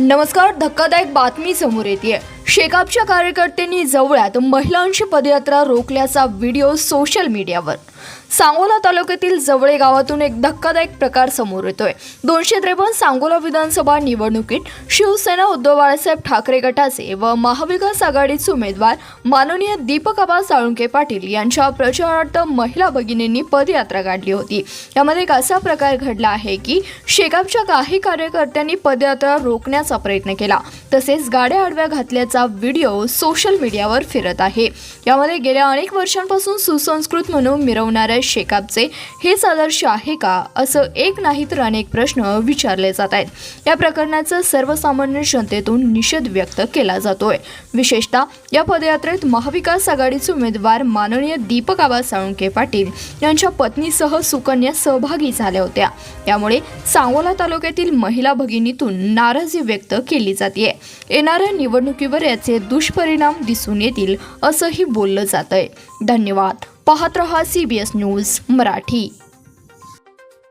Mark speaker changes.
Speaker 1: नमस्कार धक्कादायक बातमी समोर येते शेकापच्या कार्यकर्त्यांनी जवळात महिलांची पदयात्रा रोखल्याचा व्हिडिओ सोशल मीडियावर. सांगोला तालुक्यातील जवळे गावातून एक धक्कादायक प्रकार समोर येतोय. दोनशे त्रेपन्न सांगोला विधानसभा निवडणुकीत शिवसेना उद्धव बाळासाहेब ठाकरे गटाचे व महाविकास आघाडीचे उमेदवार माननीय दीपकबा साळुंके पाटील यांच्या प्रचारार्थ महिला भगिनींनी पदयात्रा काढली होती. यामध्ये एक असा प्रकार घडला आहे की शेकापच्या काही कार्यकर्त्यांनी पदयात्रा रोखण्याचा प्रयत्न केला. तसेच गाड्या आडव्या घातल्याचा व्हिडिओ सोशल मीडियावर फिरत आहे. यामध्ये गेल्या अनेक वर्षांपासून सुसंस्कृत म्हणून मिरवणाऱ्या शेकापचे हेच आदर्श आहे का असं एक नाही तर अनेक प्रश्न विचारले जात आहेत. या प्रकरणाचा सर्वसामान्य जनतेतून निषेध व्यक्त केला जातोय. विशेषतः या पदयात्रेत महाविकास आघाडीचे उमेदवार माननीय दीपक आबा साळुंके पाटील यांच्या पत्नीसह सुकन्या सहभागी झाल्या होत्या. यामुळे सांगोला तालुक्यातील महिला भगिनीतून नाराजी व्यक्त केली जाते येणाऱ्या निवडणुकीवर याचे दुष्परिणाम दिसून येतील असंही बोललं जात आहे धन्यवाद. पाहत रहा C B S news Marathi.